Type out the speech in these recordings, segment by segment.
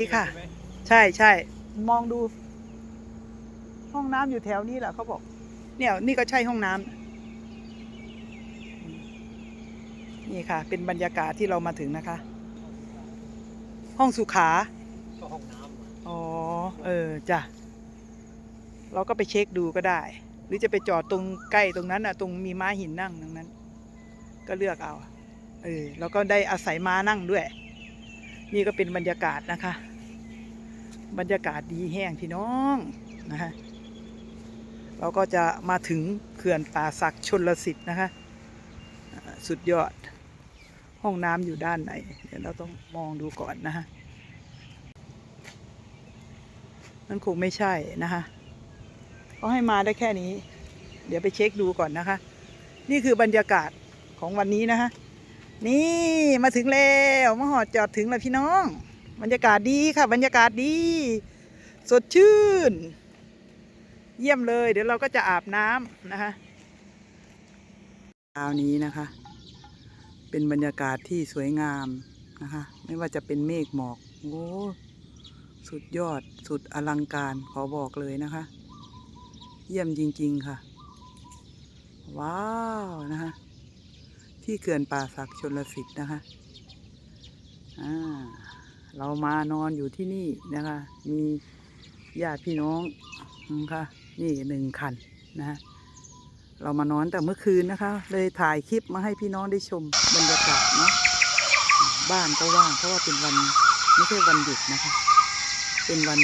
นี่ค่ะ ใช่ใช่มองดู ห้องน้ำอยู่แถวนี้แหละเขาบอก เนี่ย นี่ก็ใช่ห้องน้ำนี่ค่ะ เป็นบรรยากาศที่เรามาถึงนะคะ ห้องสุขา ก็ห้องน้ำอะอ๋อ เออจ้ะ เราก็ไปเช็คดูก็ได้ หรือจะไปจอดตรงใกล้ตรงนั้นอะ ตรงมีม้าหินนั่งตรงนั้น ก็เลือกเอา เออ แล้วก็ได้อาศัยม้านั่งด้วย นี่ก็เป็นบรรยากาศนะคะ บรรยากาศดีแห้งพี่น้องนะฮะเราก็จะมาถึงเขื่อนป่าศักชนลสิทธิ์นะคะสุดยอดห้องน้ำอยู่ด้านไหน เดี๋ยวเราต้องมองดูก่อนนะฮะนั่นคงไม่ใช่นะคะเขาให้มาได้แค่นี้ เดี๋ยวไปเช็คดูก่อนนะคะ นี่คือบรรยากาศของวันนี้นะคะนี่มาถึงแล้วมาหอดจอดถึงแล้วพี่น้อง บรรยากาศดีค่ะ บรรยากาศดี สดชื่น เยี่ยมเลย เดี๋ยวเราก็จะอาบน้ำนะคะเช้านี้นะคะ เป็นบรรยากาศที่สวยงามนะคะ ไม่ว่าจะเป็นเมฆหมอกโอ้สุดยอดสุดอลังการขอบอกเลยนะคะ เยี่ยมจริง ๆ ค่ะ ว้าวนะคะที่เขื่อนป่าศักชนลสิทธิ์นะคะ อ่า เรามานอนอยู่ที่นี่นะคะ มีญาติพี่น้องนะคะนี่หนึ่งคันนะะเรามานอนแต่เมื่อคืนนะคะ เลยถ่ายคลิปมาให้พี่น้องได้ชมบรรยากาศเนาะบ้านก็ว่างเพราะว่าเป็นวันไม่ใช่วันหยุดนะคะ เป็นวัน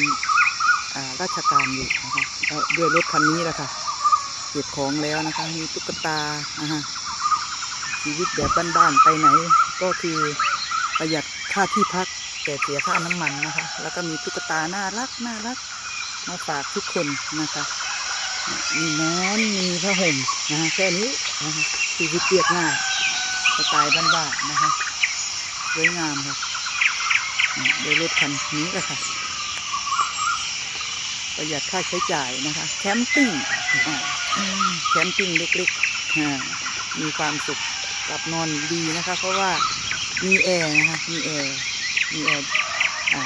ราชการอยู่นะคะแล้วด้วยรถคันนี้แหละค่ะเก็บของแล้วนะคะมีตุ๊กตานะคะชีวิตแบบบ้านๆไปไหน ก็คือประหยัดค่าที่พัก แต่เสียค่าน้ำมันนะคะ แล้วก็มีตุ๊กตาน่ารักน่ารักมาฝากทุกคนนะคะมีนอนมีผ้าห่มนะคะแค่นี้นะคะชีวิตเรียบง่ายสไตล์บ้านๆนะคะสวยงามค่ะโดยรถคันนี้แหละค่ะ ประหยัดค่าใช้จ่ายนะคะ แคมปิ้งแคมปิ้งเล็กๆมีความสุขหลับนอนดีนะคะ เพราะว่ามีแอร์นะคะมีแอร์ มีแอร์อ่า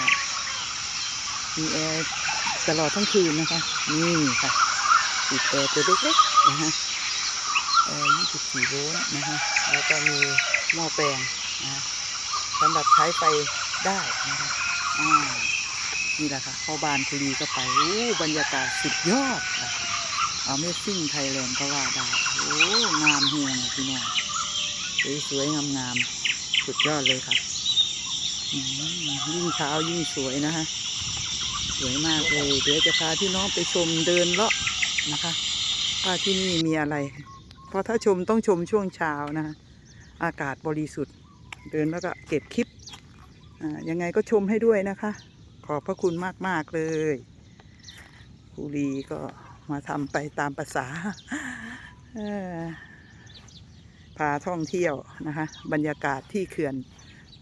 มีแอร์ตลอดทั้งคืนนะคะ นี่ค่ะติดแอร์ตัวเล็กๆนะคะแอร์24 โวลต์นะคะแล้วก็มีหม้อแปลงนะคะสำหรับใช้ไฟได้นะคะอ่านี่แหละค่ะเข้าบ้านคุรีก็ไปโอ้บรรยากาศสุดยอดค่ะเอาเมซิ่งไทยแลนด์ก็ว่าได้ โอ้ งามเฮียงอะพี่น้องสวยๆงามๆสุดยอดเลยค่ะ ยิ่งเช้ายิ่งสวยนะคะ สวยมากเลย เดี๋ยวจะพาพี่น้องไปชมเดินเลาะนะคะ ว่าที่นี่มีอะไร เพราะถ้าชมต้องชมช่วงเช้านะคะอากาศบริสุทธิ์ เดินแล้วก็เก็บคลิปยังไงก็ชมให้ด้วยนะคะ ขอบพระคุณมาก ๆ เลยภูรีก็มาทำไปตามภาษาพาท่องเที่ยวนะคะ บรรยากาศที่เขื่อน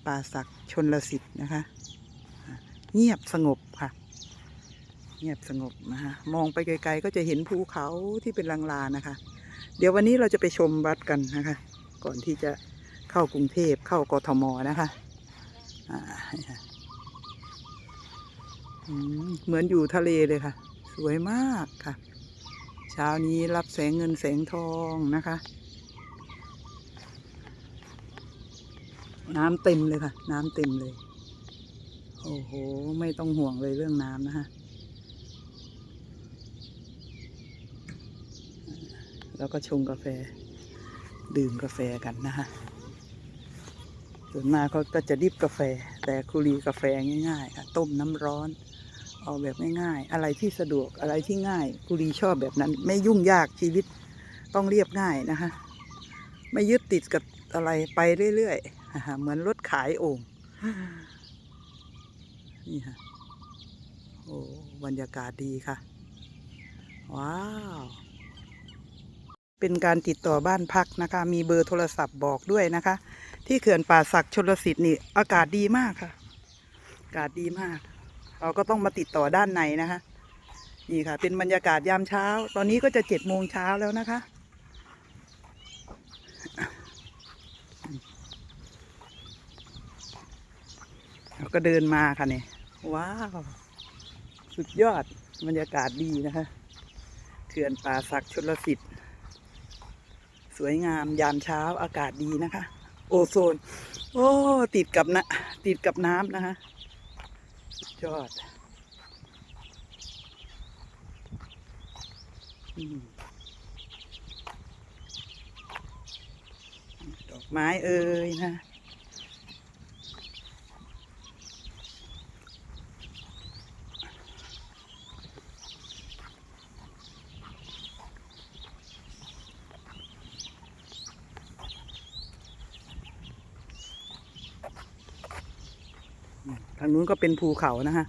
ป่าศักดิ์ชนลสิทธิ์นะคะ เงียบสงบค่ะ เงียบสงบนะคะมองไปไกลๆก็จะเห็นภูเขาที่เป็นลางๆนะคะ เดี๋ยววันนี้เราจะไปชมวัดกันนะคะ ก่อนที่จะเข้ากรุงเทพเข้ากทมนะคะเหมือนอยู่ทะเลเลยค่ะ สวยมากค่ะ เช้านี้รับแสงเงินแสงทองนะคะ น้ำเต็มเลยค่ะ น้ำเต็มเลย โอ้โห ไม่ต้องห่วงเลยเรื่องน้ำนะฮะ แล้วก็ชงกาแฟ ดื่มกาแฟกันนะฮะ ส่วนมากเขาก็จะดิบกาแฟ แต่คุรีกาแฟง่ายๆ ค่ะ ต้มน้ำร้อน เอาแบบง่ายๆ อะไรที่สะดวก อะไรที่ง่าย คุรีชอบแบบนั้น ไม่ยุ่งยากชีวิต ต้องเรียบง่ายนะคะ ไม่ยึดติดกับอะไรไปเรื่อยๆ เหมือนรถขายโอ่งนี่ค่ะโอ้บรรยากาศดีค่ะ ว้าว เป็นการติดต่อบ้านพักนะคะ มีเบอร์โทรศัพท์บอกด้วยนะคะ ที่เขื่อนป่าศักดิ์ชลสิทธิ์นี่ อากาศดีมากค่ะ อากาศดีมาก เราก็ต้องมาติดต่อด้านในนะคะ นี่ค่ะ เป็นบรรยากาศยามเช้า ตอนนี้ก็จะเจ็ดโมงเช้าแล้วนะคะ เรา ก็เดินมาค่ะเนี่ยว้าว สุดยอดบรรยากาศดีนะคะเขื่อนป่าศักดิ์ชลสิทธิ์ สวยงามยามเช้าอากาศดีนะคะ โอโซน โอ้ ติดกับนะติดกับน้ำนะคะสุดยอดอืมดอกไม้เอ่ยนะ ทางนู้นก็เป็นภูเขานะฮะ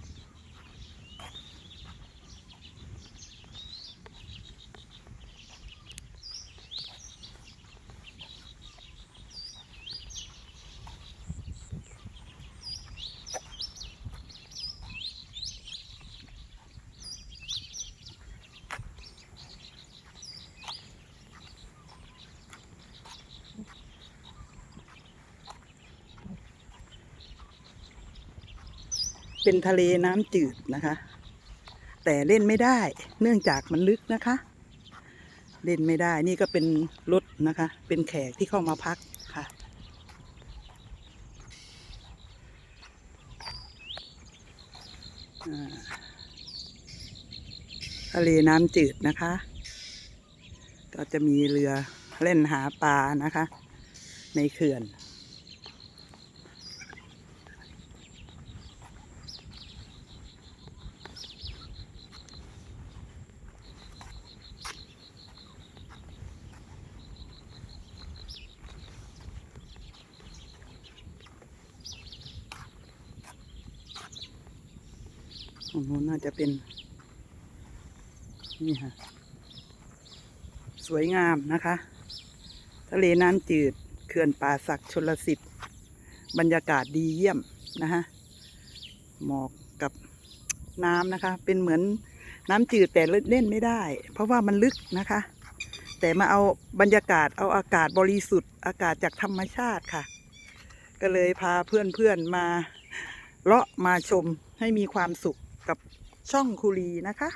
เป็นทะเลน้ำจืดนะคะ แต่เล่นไม่ได้ เนื่องจากมันลึกนะคะ เล่นไม่ได้นี่ก็เป็นรถนะคะ เป็นแขกที่เข้ามาพักค่ะ ทะเลน้ำจืดนะคะ ก็จะมีเรือเล่นหาปลานะคะ ในเขื่อน รงนู้นน่าจะเป็น นี่ค่ะ สวยงามนะคะ ทะเลน้ำจืดเขื่อนป่าศักดิ์ชลสิทธิ์ บรรยากาศดีเยี่ยมนะคะหมอกกับน้ำนะคะ เป็นเหมือนน้ำจืดแต่เล่นไม่ได้ เพราะว่ามันลึกนะคะ แต่มาเอาบรรยากาศเอาอากาศบริสุทธิ์ อากาศจากธรรมชาติค่ะ ก็เลยพาเพื่อนๆมาเลาะมาชมให้มีความสุข กับช่องคุรีนะคะ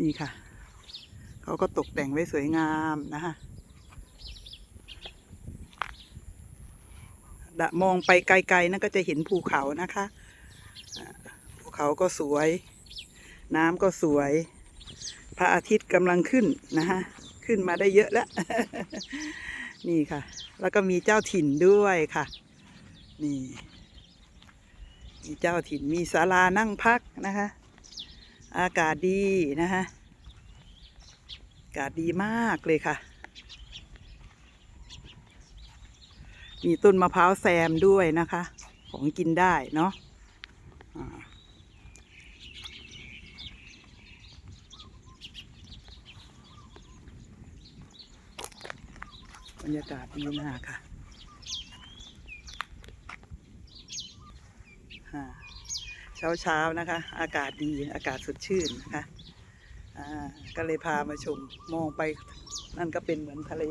นี่ค่ะ เขาก็ตกแต่งไว้สวยงามนะคะดะมองไปไกลๆนั่นก็จะเห็นภูเขานะคะ ภูเขาก็สวย น้ำก็สวย พระอาทิตย์กำลังขึ้นนะคะขึ้นมาได้เยอะแล้ว นี่ค่ะ แล้วก็มีเจ้าถิ่นด้วยค่ะ นี่มีเจ้าถิ่นมีศาลานั่งพักนะคะ อากาศดีนะคะอากาศดีมากเลยค่ะ มีต้นมะพร้าวแซมด้วยนะคะ ของกินได้เนาะบรรยากาศดีมากค่ะ เช้าเช้านะคะ อากาศดีอากาศสดชื่นนะคะอ่าก็เลยพามาชมมองไปนั่นก็เป็นเหมือนทะเล